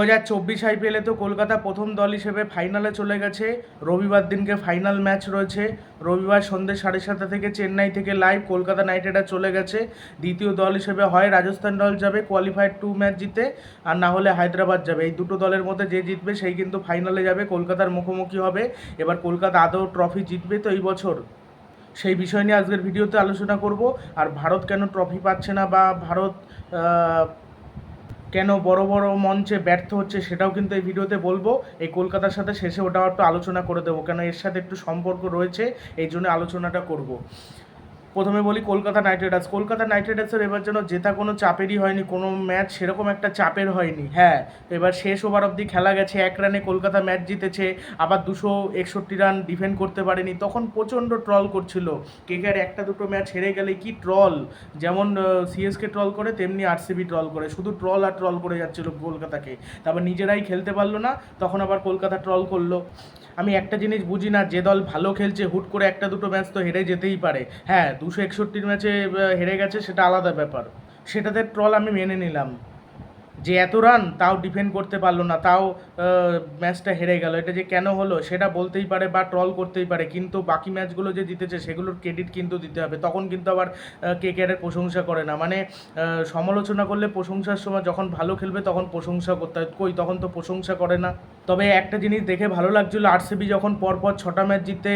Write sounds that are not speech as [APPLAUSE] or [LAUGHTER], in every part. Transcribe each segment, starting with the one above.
দু হাজার চব্বিশ আইপিএলে তো কলকাতা প্রথম দল হিসেবে ফাইনালে চলে গেছে। রবিবার দিনকে ফাইনাল ম্যাচ রয়েছে। রবিবার সন্ধ্যে সাড়ে সাতটা থেকে চেন্নাই থেকে লাইভ কলকাতা নাইট রাইডার চলে গেছে। দ্বিতীয় দল হিসেবে হয় রাজস্থান দল যাবে কোয়ালিফায়ার টু ম্যাচ জিতে, আর না হলে হায়দ্রাবাদ যাবে। এই দুটো দলের মধ্যে যে জিতবে সেই কিন্তু ফাইনালে যাবে। কলকাতার মুখোমুখি হবে। এবার কলকাতা আদৌ ট্রফি জিতবে তো এই বছর। সেই বিষয় নিয়ে আজকের ভিডিওতে আলোচনা করব। আর ভারত কেন ট্রফি পাচ্ছে না বা ভারত কেন বড় বড় মঞ্চে ব্যর্থ হচ্ছে সেটাও কিন্তু এই ভিডিওতে বলব। এই কলকাতার সাথে শেষে ওটাও একটু আলোচনা করে দেবো, কেন এর সাথে একটু সম্পর্ক রয়েছে, এই জন্য আলোচনাটা করব। প্রথমে বলি Kolkata Knight Riders. Kolkata Knight রাইডার্সের এবার যেন জেতা কোনো চাপেরই হয়নি, কোনো ম্যাচ সেরকম একটা চাপের হয়নি। হ্যাঁ এবার শেষ ওভার অবধি খেলা গেছে, এক রানে কলকাতা ম্যাচ জিতেছে, আবার দুশো একষট্টি রান ডিফেন্ড করতে পারেনি। তখন প্রচণ্ড ট্রল করছিল। কেকেআর একটা দুটো ম্যাচ হেরে গেলে কি ট্রল? যেমন সিএসকে ট্রল করে, তেমনি আরসিবি ট্রল করে। শুধু ট্রল আর ট্রল করে যাচ্ছিল কলকাতাকে। তারপর নিজেরাই খেলতে পারল না, তখন আবার কলকাতা ট্রল করল। আমি একটা জিনিস বুঝি না, যে দল ভালো খেলছে, হুট করে একটা দুটো ম্যাচ তো হেরে যেতেই পারে। হ্যাঁ দুশো একষট্টির ম্যাচে হেরে গেছে সেটা আলাদা ব্যাপার। সেটাতে ট্রল আমি মেনে নিলাম। যে এত রান তাও ডিফেন্ড করতে পারল না, তাও ম্যাচটা হেরে গেল। এটা যে কেন হলো, সেটা বলতেই পারে বা ট্রল করতেই পারে, কিন্তু বাকি ম্যাচগুলো যে জিতেছে, সেগুলোর ক্রেডিট কিন্তু দিতে হবে। তখন কিন্তু আবার কে কেয়ারের প্রশংসা করে না। মানে সমালোচনা করলে প্রশংসার সময় যখন ভালো খেলবে, তখন প্রশংসা করতে হয়। কই, তখন তো প্রশংসা করে না। তবে একটা জিনিস দেখে ভালো লাগছিল আরসিবি যখন পরপর ছটা ম্যাচ জিতে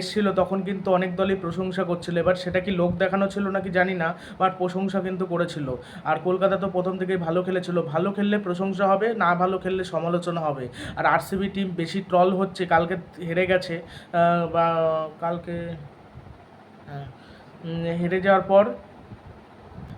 এসছিল, তখন কিন্তু অনেক দলই প্রশংসা করছিল। এবার সেটা কি লোক দেখানো ছিল নাকি জানি না বাট প্রশংসা কিন্তু করেছিল। আর কলকাতা তো প্রথম থেকেই ভালো খেলেছিল। ভালো খেললে প্রশংসা হবে না ভালো খেললে সমালোচনা হবে। আর আরসিবি টিম বেশি ট্রল হচ্ছে কালকে হেরে গেছে বা কালকে হ্যাঁ, হেরে যাওয়ার পর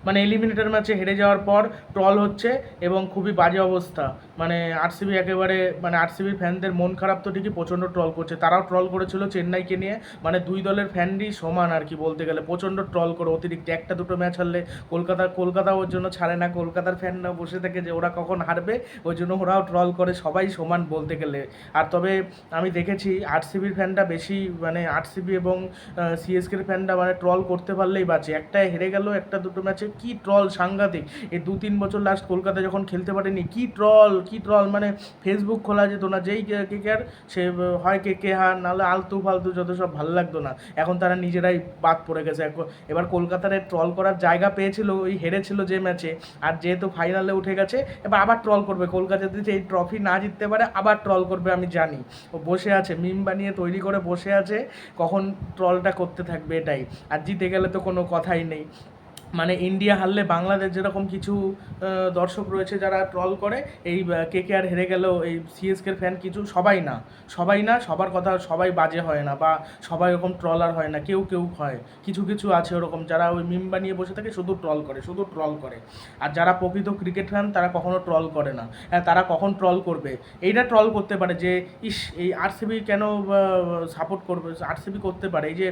মানে এলিমিনেটর ম্যাচে হেরে যাওয়ার পর ট্রল হচ্ছে এবং খুবই বাজে অবস্থা। মানে আরসিবি একেবারে মানে আরসিবির ফ্যানদের মন খারাপ তো ঠিকই প্রচণ্ড ট্রল করছে। তারাও ট্রল করেছিল চেন্নাইকে নিয়ে। মানে দুই দলের ফ্যানই সমান আর কি বলতে গেলে। প্রচণ্ড ট্রল করে, অতিরিক্ত একটা দুটো ম্যাচ হারলে কলকাতা কলকাতা ওর জন্য ছাড়ে না। কলকাতার ফ্যানরা বসে থাকে যে ওরা কখন হারবে, ওই জন্য ওরাও ট্রল করে, সবাই সমান বলতে গেলে। আর তবে আমি দেখেছি আরসিবির ফ্যানটা বেশি মানে আরসিবি এবং সিএসকের ফ্যানটা মানে ট্রল করতে পারলেই বাঁচে। একটা হেরে গেল, একটা দুটো ম্যাচে কি ট্রল সাংঘাতিক। এই দু তিন বছর লাস্ট কলকাতা যখন খেলতে পারেনি, কি ট্রল কি ট্রল মানে ফেসবুক খোলা যেত না, যেই কে কে আর সে, হয় কে কে হার, নাহলে আলতু ফালতু যত সব ভালো লাগতো না। এখন তারা নিজেরাই বাদ পড়ে গেছে। এবার কলকাতার ট্রল করার জায়গা পেয়েছিল, ওই হেরেছিল যে ম্যাচে আর যেহেতু ফাইনালে উঠে গেছে, এবার আবার ট্রল করবে। কলকাতা যদি এই ট্রফি না জিততে পারে, আবার ট্রল করবে, আমি জানি। ও বসে আছে মিম বানিয়ে তৈরি করে বসে আছে, কখন ট্রলটা করতে থাকবে এটাই। আর জিতে গেলে তো কোনো কথাই নেই। মানে ইন্ডিয়া হারলে বাংলাদেশ যেরকম কিছু দর্শক রয়েছে যারা ট্রল করে, এই কে কে আর হেরে গেল এই সিএসকের ফ্যান কিছু সবাই না। সবাই না, সবার কথা সবাই বাজে হয় না বা সবাই এরকম ট্রলার হয় না, কেউ কেউ হয়। কিছু কিছু আছে ওরকম যারা ওই মিম বানিয়ে বসে থাকে, শুধু ট্রল করে, শুধু ট্রল করে। আর যারা প্রকৃত ক্রিকেট ফ্যান তারা কখনো ট্রল করে না। হ্যাঁ তারা কখন ট্রল করবে? এইটা ট্রল করতে পারে যে, ইস, এই আরসিবি কেন সাপোর্ট করবে? আরসিবি করতে পারে। এই যে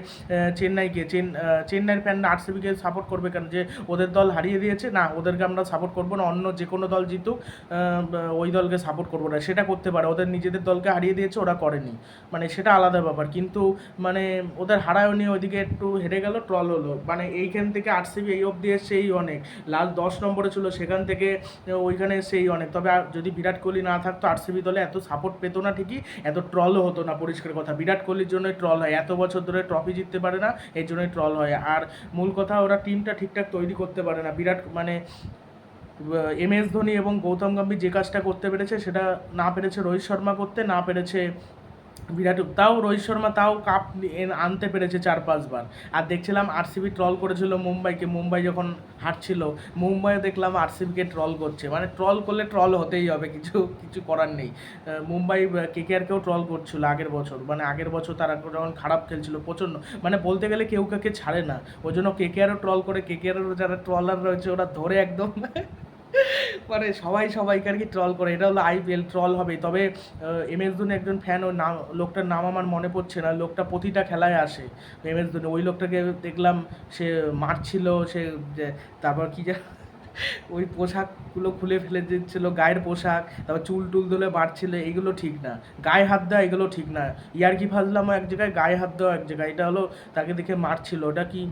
চেন্নাইকে, চেন চেন্নাইয়ের ফ্যানরা আরসিবিকে সাপোর্ট করবে কেন? যে ওদের দল হারিয়ে দিয়েছে, না, ওদেরকে আমরা সাপোর্ট করব না, অন্য যে কোনো দল জিতুক ওই দলকে সাপোর্ট করব না, সেটা করতে পারে, ওদের নিজেদের দলকে হারিয়ে দিয়েছে, ওরা করেনি। মানে সেটা আলাদা ব্যাপার, কিন্তু মানে ওদের হারায়ও নিয়ে ওইদিকে একটু হেরে গেল ট্রল হলো। মানে এইখান থেকে আরসিবি এই অবধি এই অনেক। লাস্ট দশ নম্বরে ছিল, সেখান থেকে ওইখানে সেই অনেক। তবে যদি বিরাট কোহলি না থাকতো আরসিবি দলে এত সাপোর্ট পেতো না ঠিকই, এত ট্রলও হতো না, পরিষ্কার কথা। বিরাট কোহলির জন্যই ট্রল হয়, এত বছর ধরে ট্রফি জিততে পারে না এই জন্যই ট্রল হয়। আর মূল কথা, ওরা টিমটা ঠিকঠাক তৈরি করতে পারে না। বিরাট মানে এম এস ধোনি এবং গৌতম গম্ভীর যে কাজটা করতে পেরেছে সেটা না পেরেছে রোহিত শর্মা করতে, না পেরেছে বিরাট তাও রোহিত শর্মা তাও কাপ আনতে পেরেছে চার পাঁচবার আর দেখছিলাম আরসিবি ট্রল করেছিল মুম্বাইকে, মুম্বাই যখন হারছিল মুম্বাইয়ে দেখলাম আরসিবিকে ট্রল করছে। মানে ট্রল করলে ট্রল হতেই হবে, কিছু কিছু করার নেই। মুম্বাই কেকেআরকেও ট্রল করছিল আগের বছর। মানে আগের বছর তারা যখন খারাপ খেলছিল, প্রচণ্ড মানে বলতে গেলে কেউ কাকে ছাড়ে না। ওই জন্য কেকেআরও ট্রল করে কেকেআরেরও যারা ট্রলার রয়েছে, ওরা ধরে একদম [LAUGHS] মানে সবাই সবাইকে আর কি ট্রল করে? এটা হলো আইপিএল ট্রল হবে তবে এম এস ধোনি একজন ফ্যান ওই নাম, লোকটার নাম আমার মনে পড়ছে না। লোকটা প্রতিটা খেলায় আসে এম এস ধোনি ওই লোকটাকে দেখলাম সে মারছিল, সে তারপর কি যা ওই পোশাকগুলো খুলে ফেলে দিচ্ছিল গায়ের পোশাক তারপর চুল টুল ধরে বাড়ছিল এইগুলো ঠিক না। গায়ে হাত দেওয়া এগুলো ঠিক না। ইয়ার্কি ফাজলামও এক জায়গায় গায়ে হাত দেওয়া এক জায়গায়। এটা হলো তাকে দেখে মারছিল। ওটা কি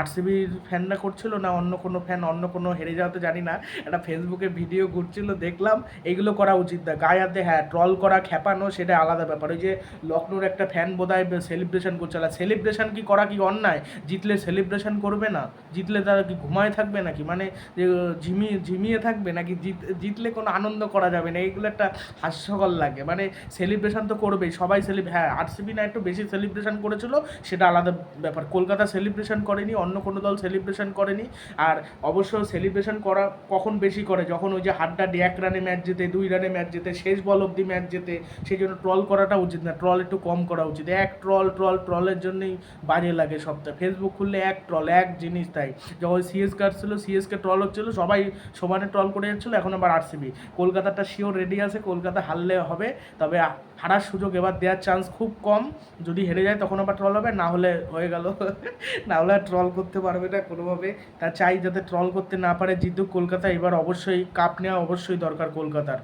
আরসিবির ফ্যানরা করছিল না অন্য কোনো ফ্যান অন্য কোনো হেরে যাওয়াতে জানি না। একটা ফেসবুকে ভিডিও ঘুরছিল দেখলাম এইগুলো করা উচিত না। গায়ে হাতে হ্যাঁ ট্রল করা খেপানো সেটা আলাদা ব্যাপার। ওই যে লখনৌর একটা ফ্যান বোধহয় সেলিব্রেশন করছে। না সেলিব্রেশন কি করা কি অন্যায়? জিতলে সেলিব্রেশন করবে না? জিতলে তারা কি ঘুমায় থাকবে নাকি? মানে যে, ঝিমিয়ে ঝিমিয়ে থাকবে নাকি জিত, জিতলে কোনো আনন্দ করা যাবে না? এইগুলো একটা হাস্যকর লাগে। মানে সেলিব্রেশন তো করবেই, সবাই সেলিব হ্যাঁ আরসিবি না একটু বেশি সেলিব্রেশন করেছিল, সেটা আলাদা ব্যাপার। কলকাতা সেলিব্রেশন করেনি, অন্য কোনো দল সেলিব্রেশন করেনি, আর অবশ্য সেলিব্রেশন করা কখন বেশি করে? যখন ওই যে হাড্ডা হাড্ডাডি এক রানে ম্যাচ জেতে, দুই রানে ম্যাচ জেতে, শেষ বল অব্দি ম্যাচ জেতে, সেই জন্য ট্রল করাটা উচিত না। ট্রল একটু কম করা উচিত। এক ট্রল ট্রল ট্রলের জন্যই বাজে লাগে সপ্তাহে ফেসবুক খুললে এক ট্রল এক জিনিস তাই। যখন সিএসকে আসছিল সিএসকে ট্রল হচ্ছিল সবাই সমানে ট্রল করে যাচ্ছিল। এখন আবার আরসিবি। কলকাতাটা শিওর রেডি আছে, কলকাতা হারলে হবে। তবে হারার সুযোগ এবার দেওয়ার চান্স খুব কম। যদি হেরে যায় তখন আবার ট্রল হবে, না হলে হয়ে গেল। [LAUGHS] না হলে ট্রল করতে পারবে না কোনোভাবে। তা চাই যাতে ট্রল করতে না পারে, জিতুক কলকাতা। এবার অবশ্যই কাপ নেওয়া অবশ্যই দরকার কলকাতার।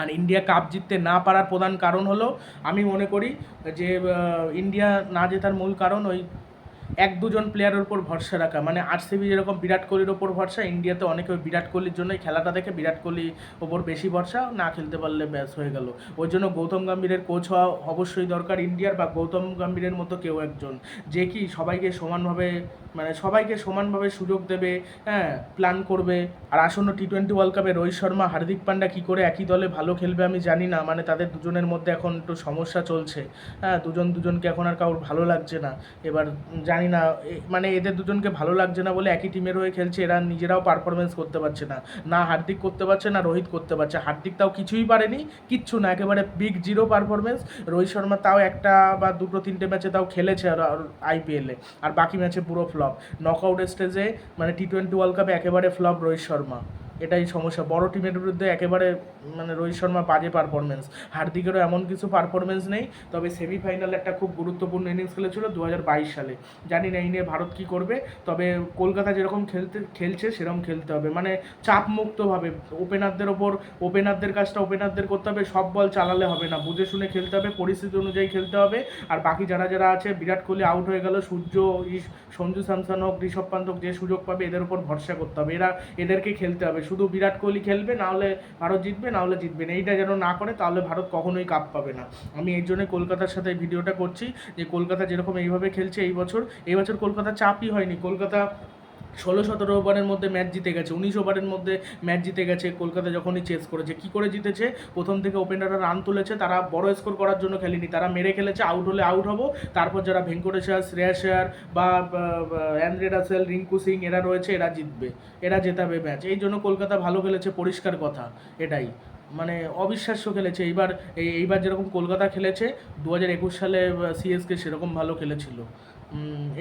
আর ইন্ডিয়া কাপ জিততে না পারার প্রধান কারণ হলো, আমি মনে করি যে ইন্ডিয়া না জেতার মূল কারণ ওই এক দুজন প্লেয়ারের উপর ভরসা রাখা। মানে আরসিবি যেরকম বিরাট কোহলির ওপর ভরসা ইন্ডিয়াতে অনেকে ওই বিরাট কোহলির জন্যই খেলাটা দেখে বিরাট কোহলি ওপর বেশি ভরসা না খেলতে পারলে ব্যাস হয়ে গেল। ওই জন্য গৌতম গম্ভীরের কোচ হওয়া অবশ্যই দরকার ইন্ডিয়ার বা গৌতম গম্ভীরের মতো কেউ একজন। যে কি সবাইকে সমানভাবে মানে সবাইকে সমানভাবে সুযোগ দেবে হ্যাঁ প্ল্যান করবে। আর আসন্ন টি টোয়েন্টি ওয়ার্ল্ড কাপে রোহিত শর্মা হার্দিক পান্ডা কী করে একই দলে ভালো খেলবে আমি জানি না। মানে তাদের দুজনের মধ্যে এখন একটু সমস্যা চলছে। হ্যাঁ দুজন দুজনকে এখন আর কারোর ভালো লাগছে না। এবার উম, জানি না মানে এদের দুজনকে ভালো লাগছে না বলে একই টিমের হয়ে খেলছে, এরা নিজেরাও পারফরমেন্স করতে পারছে না। না হার্দিক করতে পারছে, না রোহিত করতে পারছে। হার্দিক তাও কিছুই পারেনি, কিচ্ছু না, একেবারে big zero performance Rohit Sharma তাও একটা বা দুটো, তিনটে ম্যাচে তাও খেলেছে আর আইপিএলে আর বাকি ম্যাচে পুরো ফ্লপ নকআউট স্টেজে মানে টি টোয়েন্টি ওয়ার্ল্ড কাপে একেবারে ফ্লপ রোহিত শর্মা। এটাই সমস্যা। বড় টিমের বিরুদ্ধে একেবারে মানে রোহিত শর্মা বাজে পারফরমেন্স হার্দিকেরও এমন কিছু পারফরমেন্স নেই, তবে সেমিফাইনালে একটা খুব গুরুত্বপূর্ণ ইনিংস খেলেছিল দু হাজার বাইশ সালে। জানি না এই নিয়ে ভারত কী করবে, তবে কলকাতা যেরকম খেলতে, খেলছে সেরকম খেলতে হবে। মানে চাপ মুক্তভাবে ওপেনারদের ওপর ওপেনারদের কাজটা ওপেনারদের করতে হবে, সব বল চালালে হবে না। বুঝে শুনে খেলতে হবে, পরিস্থিতি অনুযায়ী খেলতে হবে। আর বাকি যারা যারা আছে, বিরাট কোহলি আউট হয়ে গেল, সূর্য সঞ্জু স্যামসন হোক, ঋষভ পান্ত হোক, যে সুযোগ পাবে, এদের উপর ভরসা করতে হবে। এরা, এদেরকে খেলতে হবে। শুধু বিরাট কোহলি খেলবে না হলে ভারত জিতবে না হলে জিতবে না। এইটা যেন না করে, তাহলে ভারত কখনোই কাপ পাবে না। আমি এই জন্য কলকাতার সাথে ভিডিওটা করছি যে, কলকাতা যেরকম এইভাবে খেলছে এই বছর এই বছর কলকাতা চাপই হয়নি। কলকাতা ষোলো সতেরো ওভারের মধ্যে ম্যাচ জিতে গেছে, উনিশ ওভারের মধ্যে ম্যাচ জিতে গেছে, কলকাতা যখনই চেস করেছে, কি করে জিতেছে? প্রথম থেকে ওপেনাররা রান তুলেছে, তারা বড় স্কোর করার জন্য খেলেনি, তারা মেরে খেলেছে আউট হলে আউট হব, তারপর যারা ভেঙ্কটেশ্বর শ্রেয়াস আয়ার বা অ্যান্ড্রে রাসেল, রিঙ্কু সিং এরা রয়েছে, এরা জিতবে, এরা জেতাবে ম্যাচ, এই জন্য কলকাতা ভালো খেলেছে, পরিষ্কার কথা, এটাই মানে অবিশ্বাস্য খেলেছে, এইবার, এই- এইবার যেরকম কলকাতা খেলেছে দু হাজার একুশ সালে সিএসকে সেরকম ভালো খেলেছিল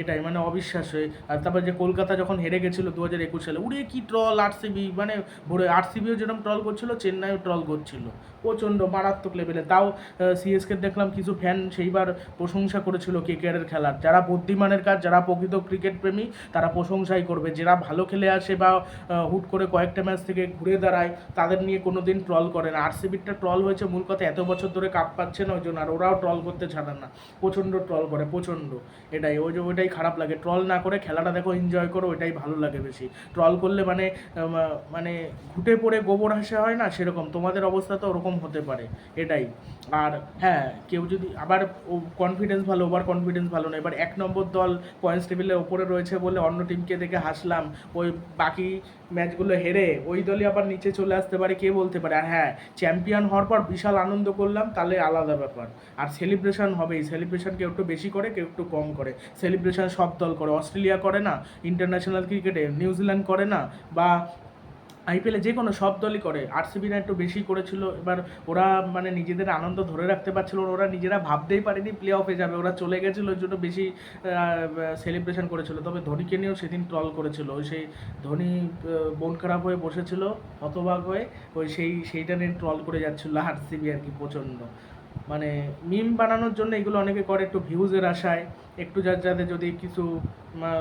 এটাই মানে অবিশ্বাস্য। আর তারপর যে কলকাতা যখন হেরে গেছিল দু হাজার একুশ সালে, উড়ে কি ট্রল আরসিবি মানে ভোরে আরসিবিও যেরকম ট্রল করছিল, চেন্নাইও ট্রল করছিল। প্রচণ্ড মারাত্মক লেভেলে তাও সিএসকে দেখলাম কিছু ফ্যান সেইবার প্রশংসা করেছিল কেকেআরের খেলার। যারা বুদ্ধিমানের কাজ, যারা প্রকৃত ক্রিকেট প্রেমী, তারা প্রশংসাই করবে। যারা ভালো খেলে আসে বা হুট করে কয়েকটা ম্যাচ থেকে ঘুরে দাঁড়ায়, তাদের নিয়ে কোনো দিন ট্রল করে না। আরসিবিরটা ট্রল হয়েছে মূল কথা, এত বছর ধরে কাপ পাচ্ছে না ওই জন্য, আর ওরাও ট্রল করতে ছাড়ে না। প্রচণ্ড ট্রল করে, প্রচণ্ড। এটাই ওই যে ওইটাই খারাপ লাগে। ট্রল না করে খেলাটা দেখো এনজয় করো, ওইটাই ভালো লাগে বেশি। ট্রল করলে মানে মানে ঘুটে পড়ে গোবর হাসে হয় না সেরকম। তোমাদের অবস্থা তো ওরকম হতে পারে, এটাই। আর হ্যাঁ কেউ যদি আবার কনফিডেন্স ভালো, ওভার কনফিডেন্স ভালো না। এবার এক নম্বর দল পয়েন্টস টেবিলে ওপরে রয়েছে বলে অন্য টিমকে দেখে হাসলাম। ওই বাকি ম্যাচগুলো হেরে ওই দলই আবার নিচে চলে আসতে পারে, কে বলতে পারে? আর হ্যাঁ চ্যাম্পিয়ন হওয়ার পর বিশাল আনন্দ করলাম, তাহলে আলাদা ব্যাপার। আর সেলিব্রেশন হবেই। সেলিব্রেশন কেউ একটু বেশি করে, কেউ একটু কম করে। সেলিব্রেশন সব দল করে। অস্ট্রেলিয়া করে না ইন্টারন্যাশনাল ক্রিকেটে নিউজিল্যান্ড করে না, বা আইপিএলে যে কোনো সব দলই করে। আরসিবিরা একটু বেশি করেছিল, এবার ওরা মানে নিজেদের আনন্দ ধরে রাখতে পারছিল ওরা নিজেরা ভাবতেই পারেনি প্লে অফে যাবে, ওরা চলে গেছিল, ওই জন্য বেশি সেলিব্রেশন করেছিল। তবে ধোনিকে নিয়েও সেদিন ট্রল করেছিল, ওই সেই ধোনি মন খারাপ হয়ে বসেছিল, হতবাক হয়ে, ওই সেই, সেইটা নিয়ে ট্রল করে যাচ্ছিল আরসিবি আর কি প্রচণ্ড। মানে মিম বানানোর জন্য এগুলো অনেকে করে একটু ভিউজের আশায়, একটু যার যাতে যদি কিছু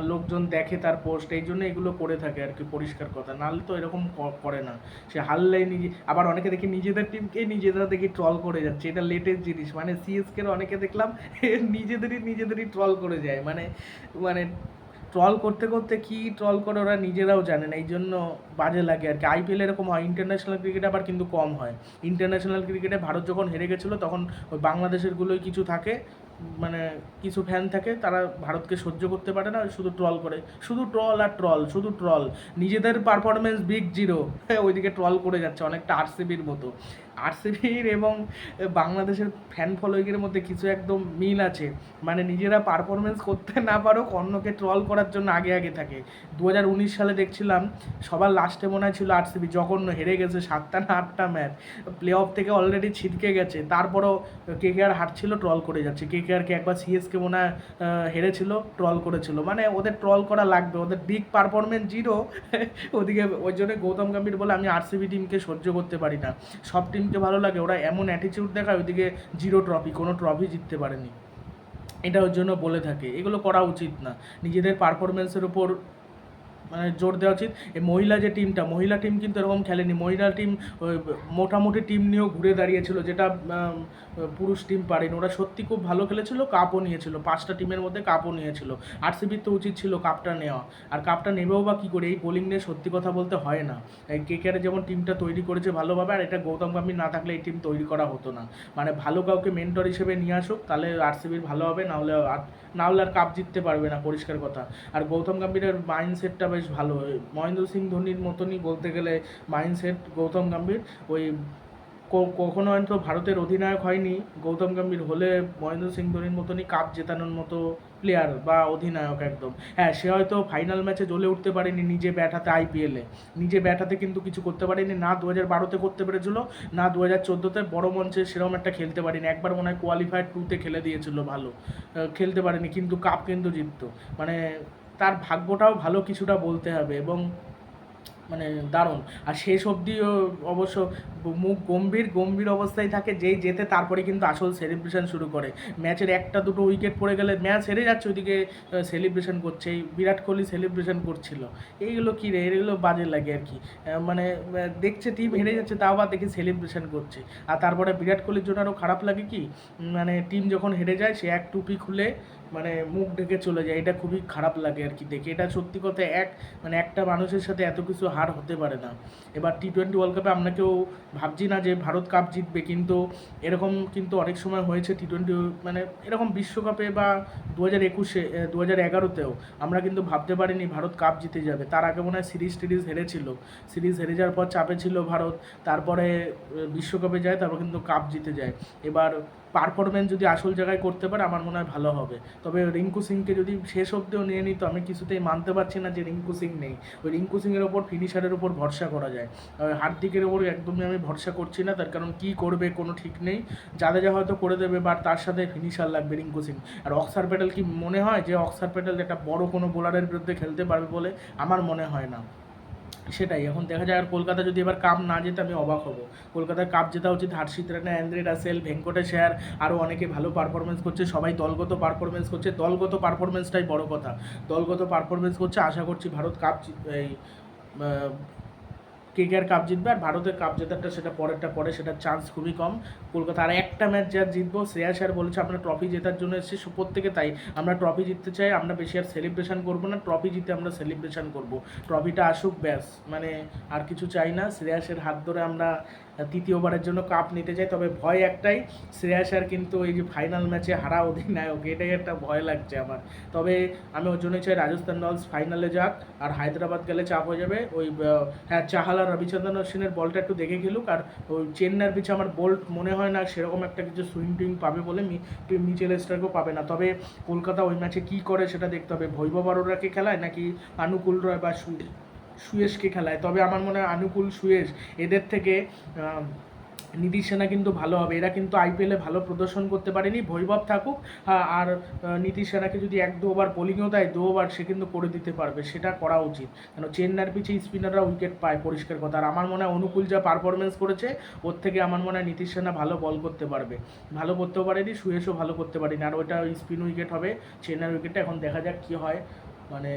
লোকজন দেখে তার পোস্ট এই জন্য এগুলো করে থাকে আর কি, পরিষ্কার কথা। নাহলে তো এরকম করে না। সে হারলেই নিজে, আবার অনেকে দেখি নিজেদের টিমকে নিজেরা দেখি ট্রল করে যাচ্ছে। এটা লেটেস্ট জিনিস। মানে সিএসকে অনেকে দেখলাম, [LAUGHS] নিজেদেরই নিজেদেরই ট্রল করে যায়। মানে মানে ট্রল করতে করতে কি ট্রল করে ওরা নিজেরাও জানে না এই জন্য বাজে লাগে আর কি। আইপিএল এরকম হয় ইন্টারন্যাশনাল ক্রিকেটে আবার কিন্তু কম হয়। ইন্টারন্যাশনাল ক্রিকেটে ভারত যখন হেরে গেছিল, তখন ওই বাংলাদেশের গুলোই কিছু থাকে মানে কিছু ফ্যান থাকে, তারা ভারতকে সহ্য করতে পারে না, শুধু ট্রল করে। শুধু ট্রল আর ট্রল শুধু ট্রল নিজেদের পারফরমেন্স বিগ জিরো ওইদিকে ট্রল করে যাচ্ছে, অনেকটা আরসিবির মতো। আরসিবির এবং বাংলাদেশের ফ্যান ফলোয়িংয়ের মধ্যে কিছু একদম মিল আছে। মানে নিজেরা পারফরমেন্স করতে না পারুক, অন্যকে ট্রল করার জন্য আগে আগে থাকে। দু হাজার উনিশ সালে দেখছিলাম, সবার লাস্টে মনে হয় ছিল আরসিবি, জঘন্য, হেরে গেছে সাতটা না আটটা ম্যাচ প্লে অফ থেকে অলরেডি ছিটকে গেছে। তারপরও কে কে আর হারছিল ট্রল করে যাচ্ছে। কে কে আরকে একবার সিএসকে মনে হয় হেরেছিল ট্রল করেছিল। মানে ওদের ট্রল করা লাগবে, ওদের বিগ পারফরমেন্স জিরো ওদিকে, ওই জন্য গৌতম গম্ভীর বলে, আমি আরসিবি টিমকে সহ্য করতে পারি না। সব টিমকে ভালো লাগে, ওরা এমন অ্যাটিটিউড দেখায় ওইদিকে জিরো ট্রফি কোনো ট্রফি জিততে পারেনি। এটা ওর জন্য বলে থাকে, এগুলো করা উচিত না। নিজেদের পারফরমেন্সের উপর মানে জোর দেওয়া উচিত। এই মহিলা যে টিমটা মহিলা টিম কিন্তু এরকম খেলেনি। মহিলা টিম মোটামুটি টিম নিয়েও ঘুরে দাঁড়িয়েছিল, যেটা পুরুষ টিম পারেনি। ওরা সত্যি খুব ভালো খেলেছিল কাপও নিয়েছিল। পাঁচটা টিমের মধ্যে কাপও নিয়েছিল। আরসিবির তো উচিত ছিল কাপটা নেওয়া। আর কাপটা নেবেও বা কী করে? এই বোলিং নিয়ে সত্যি কথা বলতে হয় না। এই কেকেআরে যেমন টিমটা তৈরি করেছে ভালোভাবে, আর এটা গৌতম গম্ভীর না থাকলে এই টিম তৈরি করা হতো না। মানে ভালো কাউকে মেন্টর হিসেবে নিয়ে আসুক, তাহলে আরসিবির ভালো হবে, নাহলে আর নাহলে আর কাপ জিততে পারবে না, পরিষ্কার কথা। আর গৌতম গাম্ভীরের মাইন্ডসেটটা বেশ ভালো। মহেন্দ্র সিং ধোনির মতনই বলতে গেলে মাইন্ডসেট গৌতম গাম্ভীর। ওই কখনো হয়তো ভারতের অধিনায়ক হয়নি, গৌতম গম্ভীর হলে মহেন্দ্র সিং ধোনির মতনই কাপ জেতানোর মতো প্লেয়ার বা অধিনায়ক একদম। হ্যাঁ সে হয়তো ফাইনাল ম্যাচে জ্বলে উঠতে পারেনি নিজে ব্যাট হাতে আইপিএলে নিজে ব্যাট হাতে কিন্তু কিছু করতে পারেনি, না দু হাজার বারোতে করতে পেরেছিল, না দু হাজার চোদ্দোতে বড় মঞ্চে সেরকম একটা খেলতে পারেনি। একবার মনে হয় কোয়ালিফায়ার টুতে খেলে দিয়েছিল ভালো। খেলতে পারেনি, কিন্তু কাপ কিন্তু জিততো। মানে তার ভাগ্যটাও ভালো কিছুটা বলতে হবে এবং মানে দারুণ। আর শেষ অবধিও অবশ্য মুখ গম্ভীর গম্ভীর অবস্থায় থাকে, যেই যেতে তারপরে কিন্তু আসল সেলিব্রেশন শুরু করে। ম্যাচের একটা দুটো উইকেট পড়ে গেলে ম্যাচ হেরে যাচ্ছে, ওইদিকে সেলিব্রেশন করছে। বিরাট কোহলি সেলিব্রেশন করছিল। এইগুলো কী রে? এগুলো বাজে লাগে আর কি। মানে দেখছে টিম হেরে যাচ্ছে, তাও আবার দেখি সেলিব্রেশন করছে। আর তারপরে বিরাট কোহলির জন্য আরও খারাপ লাগে কি? মানে টিম যখন হেরে যায়, সে এক টুপি খুলে মানে মুখ ঢেকে চলে যায়, এটা খুবই খারাপ লাগে আর কি দেখে। এটা সত্যি কথা, এক মানে একটা মানুষের সাথে এত কিছু হার হতে পারে না। এবার টি টোয়েন্টি ওয়ার্ল্ড কাপে আমরা কেউ ভাবছি না যে ভারত কাপ জিতবে, কিন্তু এরকম কিন্তু অনেক সময় হয়েছে টি টোয়েন্টি মানে এরকম বিশ্বকাপে বা দু হাজার একুশে দু হাজার এগারোতেও আমরা কিন্তু ভাবতে পারিনি ভারত কাপ জিতে যাবে। তার আগে মনে হয় সিরিজ টিরিজ হেরেছিল। সিরিজ হেরে যাওয়ার পর চাপে ছিল ভারত, তারপরে বিশ্বকাপে যায়, তারপর কিন্তু কাপ জিতে যায়। এবার পারফরমেন্স যদি আসল জায়গায় করতে পারে, আমার মনে হয় ভালো হবে। তবে রিঙ্কু সিংকে যদি শেষ অব্দিও নিয়ে নিত, আমি কিছুতেই মানতে পারছি না যে রিঙ্কু সিং নেই। ওই রিঙ্কু সিংয়ের ওপর, ফিনিশারের ওপর ভরসা করা যায়। হার্দিকের ওপর একদমই আমি ভরসা করছি না, তার কারণ কী করবে কোনো ঠিক নেই। যাদের যা হয়তো করে দেবে বাট তার সাথে ফিনিশার লাগবে রিঙ্কু সিং। আর অক্সার প্যাটেল কি মনে হয় যে, অক্সার প্যাটেল একটা বড় কোনো বোলারের বিরুদ্ধে খেলতে পারবে বলে? আমার মনে হয় না। সেটাই, এখন দেখা যায় আর কলকাতা যদি এবার কাপ না যেতে আমি অবাক হব। কলকাতার কাপ জেতা উচিত হার্ষিত রানা অ্যান্দ্রে রাসেল ভেঙ্কটেশ আয়ার আরও অনেকে ভালো পারফরমেন্স করছে, সবাই দলগত পারফরমেন্স করছে। দলগত পারফরমেন্সটাই বড় কথা। দলগত পারফরমেন্স করছে, আশা করছি ভারত কাপ এই কে কে আর কাপ জিতবে আর ভারতের কাপ জেতারটা সেটা পরেরটা পরে সেটার চান্স খুবই কম। কলকাতা আর একটা ম্যাচ যা জিতবো শ্রেয়া স্যার বলেছে আমরা ট্রফি জেতার জন্য এসেছি প্রত্যেকে তাই। আমরা ট্রফি জিততে চাই, আমরা বেশি আর সেলিব্রেশন করব না ট্রফি জিতে আমরা সেলিব্রেশন করব। ট্রফিটা আসুক, ব্যাস। মানে আর কিছু চাই না শ্রেয়া শ্রেয়াসের হাত ধরে আমরা তৃতীয়বারের জন্য কাপ নিতে চাই, তবে ভয় একটাই, শ্রেয়াস আর কিন্তু এই যে ফাইনাল ম্যাচে হারা অধিনায়ক, এটাই একটা ভয় লাগছে আমার। তবে আমি ওর জন্যই চাই রাজস্থান রয়্যালস ফাইনালে যাক, আর হায়দ্রাবাদ গেলে চাপ হয়ে যাবে, ওই হ্যাঁ চাহাল আর রবিচন্দ্রন অশ্বিনের বলটা একটু দেখে খেলুক। আর ওই চেন্নাইয়ের পিছে আমার বোল্ট মনে হয় না সেরকম একটা কিছু সুইং টুইং পাবে বলে মিচেল স্টারকেও পাবে না। তবে কলকাতা ওই ম্যাচে কী করে সেটা দেখতে হবে। ভৈব বারোরাকে খেলায় নাকি আনুকুল রয় বা সুয়েশকে খেলায়? তবে আমার মনে হয় আনুকুল সুয়েশ এদের থেকে নীতিশ সেনা কিন্তু ভালো হবে। এরা কিন্তু আইপিএলে ভালো প্রদর্শন করতে পারেনি। বৈভব থাকুক আর নীতিশ সেনাকে যদি এক দু ওভার বোলিংও দেয় দু ওভার সে কিন্তু করে দিতে পারবে। সেটা করা উচিত। কেন চেন্নার পিছিয়ে স্পিনাররা উইকেট পায়, পরিষ্কার কথা। আর আমার মনে হয় অনুকূল যা পারফরমেন্স করেছে, ওর থেকে আমার মনে হয় নীতিশ সেনা ভালো বল করতে পারবে। ভালো করতেও পারেনি সুয়েশও ভালো করতে পারেনি। আর ওইটা স্পিন উইকেট হবে চেন্নার উইকেটটা এখন দেখা যাক কী হয়। মানে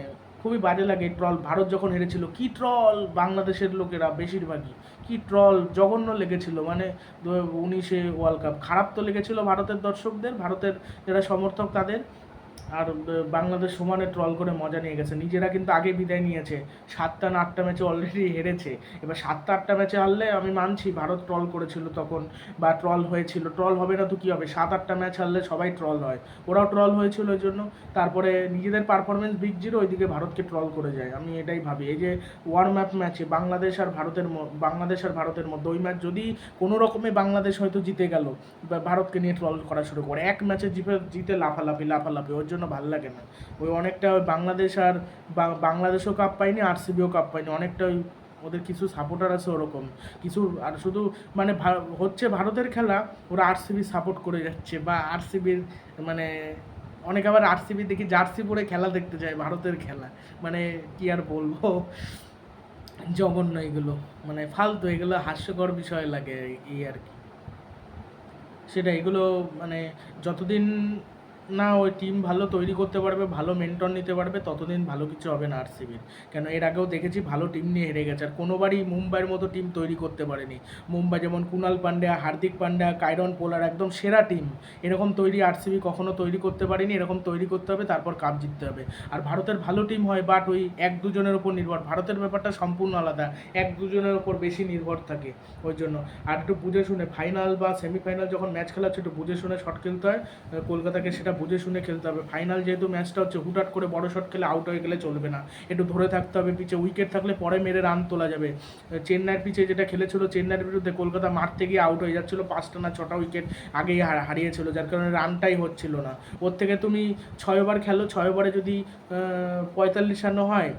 খুবই বাজে লাগে ট্রল ভারত যখন হেরেছিল, কি ট্রল বাংলাদেশের লোকেরা বেশিরভাগই? কি ট্রল জঘন্য লেগেছিল? মানে উনিশে ওয়ার্ল্ড কাপ খারাপ তো লেগেছিল ভারতের দর্শকদের, ভারতের যারা সমর্থক তাদের। আর বাংলাদেশ সমানে ট্রল করে মজা নিয়ে গেছে। নিজেরা কিন্তু আগে বিদায় নিয়েছে। সাতটা না আটটা ম্যাচে অলরেডি হেরেছে। এবার সাতটা আটটা ম্যাচে হারলে আমি মানছি ভারত ট্রল করেছিল তখন, বা ট্রল হয়েছিল। ট্রল হবে না তো কী হবে? সাত আটটা ম্যাচ হারলে সবাই ট্রল হয়। ওরাও ট্রল হয়েছিল ওই জন্য। তারপরে নিজেদের পারফরমেন্স বিগ জিরো ওইদিকে ভারতকে ট্রল করে যায়। আমি এটাই ভাবি। এই যে ওয়ার্ম আপ ম্যাচে বাংলাদেশ আর ভারতের বাংলাদেশ আর ভারতের মধ্যে, ওই ম্যাচ যদি কোনো রকমে বাংলাদেশ হয়তো জিতে গেল, বা ভারতকে নিয়ে ট্রল করা শুরু করে। এক ম্যাচে জিতে জিতে লাফালাফি লাফালাফি। ওর জন্য ভালো লাগে না। ওই অনেকটা ওই বাংলাদেশ আর বাংলাদেশও কাপ পায়নি আরসিবিও কাপ পায়নি অনেকটা ওই ওদের কিছু সাপোর্টার আছে ওরকম। কিছু আর শুধু মানে হচ্ছে ভারতের খেলা, ওরা আরসিবি সাপোর্ট করে যাচ্ছে বা আরসিবির মানে অনেক আবার আরসিবি দেখি জার্সি পরে খেলা দেখতে যায় ভারতের খেলা। মানে কি আর বলব? জঘন্য এগুলো। মানে ফালতু, এগুলো হাস্যকর বিষয় লাগে এই আর কি। সেটা এগুলো মানে যতদিন না, ওই টিম ভালো তৈরি করতে পারবে, ভালো মেন্টর নিতে পারবে, ততদিন ভালো কিছু হবে না আরসিবির কেন, এর আগেও দেখেছি ভালো টিম নিয়ে হেরে গেছে, আর কোনোবারই মুম্বাইয়ের মতো টিম তৈরি করতে পারেনি। মুম্বাই যেমন কুনাল পান্ড্যা হার্দিক পান্ড্যা কাইরন পোলার একদম সেরা টিম এরকম তৈরি আরসিবি কখনো তৈরি করতে পারেনি, এরকম তৈরি করতে হবে, তারপর কাপ জিততে হবে। আর ভারতের ভালো টিম হয় বাট ওই এক দুজনের ওপর নির্ভর, ভারতের ব্যাপারটা সম্পূর্ণ আলাদা, এক দুজনের ওপর বেশি নির্ভর থাকে, ওই জন্য। আর একটু বুঝে শুনে ফাইনাল বা সেমিফাইনাল যখন ম্যাচ খেলা হচ্ছে, একটু বুঝে শুনে শট খেলতে হয় কলকাতাকে সেটা বুঝে শুনে খেলতে হবে। ফাইনাল যেহেতু ম্যাচটা হচ্ছে, হুটহাট করে বড় শট খেলে আউট হয়ে গেলে চলবে না। একটু ধরে থাকতে হবে পিছে উইকেট থাকলে পরে মেরে রান তোলা যাবে। চেন্নাইয়ের পিছে যেটা খেলেছিল, চেন্নাইয়ের বিরুদ্ধে কলকাতা মারতে গিয়ে আউট হয়ে যাচ্ছিল পাঁচটা না ছটা উইকেট আগেই হারিয়েছিল, যার কারণে রানটাই হচ্ছিল না। ওর থেকে তুমি ছয় ওভার খেলো। ছয় ওভারে যদি পঁয়তাল্লিশ রানও হয়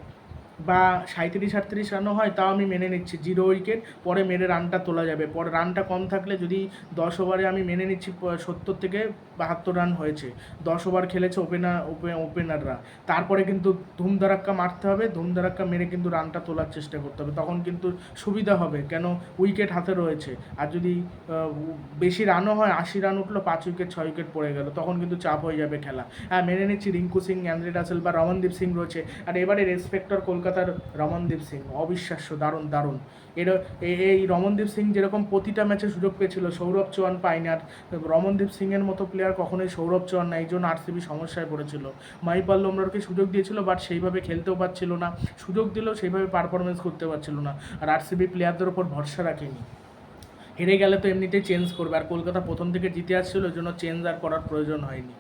বা সাঁত্রিশ আটত্রিশ রানও হয়, তাও আমি মেনে নিচ্ছি। জিরো উইকেট, পরে মেরে রানটা তোলা যাবে। পরে রানটা কম থাকলে যদি দশ ওভারে আমি মেনে নিচ্ছি সত্তর থেকে বাহাত্তর রান হয়েছে। দশ ওভার খেলেছে ওপেনার ওপেনাররা। তারপরে কিন্তু ধুমধারাক্কা মারতে হবে ধুমধারাক্কা মেরে কিন্তু রানটা তোলার চেষ্টা করতে হবে। তখন কিন্তু সুবিধা হবে, কেন উইকেট হাতে রয়েছে। আর যদি বেশি রানও হয়, আশি রান উঠল, পাঁচ উইকেট, ছয় উইকেট পড়ে গেল, তখন কিন্তু চাপ হয়ে যাবে খেলা। হ্যাঁ মেনে নিচ্ছি, রিঙ্কু সিং অ্যান্ড্রে রাসেল বা রমনদীপ সিং রয়েছে। আর এবারে রেসপেক্টর কলকাতার রমনদীপ সিং, অবিশ্বাস্য, দারুণ দারুণ। এর এই রমনদীপ সিং যেরকম প্রতিটা ম্যাচে সুযোগ পেয়েছিল, সৌরভ চৌহান পায়নি, আর রমনদীপ সিংয়ের মতো প্লেয়ার কখনোই সৌরভ চৌহান না এই জন্য আরসিবি সমস্যায় পড়েছিল। মাইপাল লোমরারকে সুযোগ দিয়েছিল বাট সেইভাবে খেলতেও পারছিল না। সুযোগ দিলেও সেইভাবে পারফরমেন্স করতে পারছিল না, আর আরসিবি প্লেয়ারদের ওপর ভরসা রাখেনি। হেরে গেলে তো এমনিতেই চেঞ্জ করবে, আর কলকাতা প্রথম থেকে জিতে আসছিল ওই জন্য চেঞ্জ আর করার প্রয়োজন হয়নি।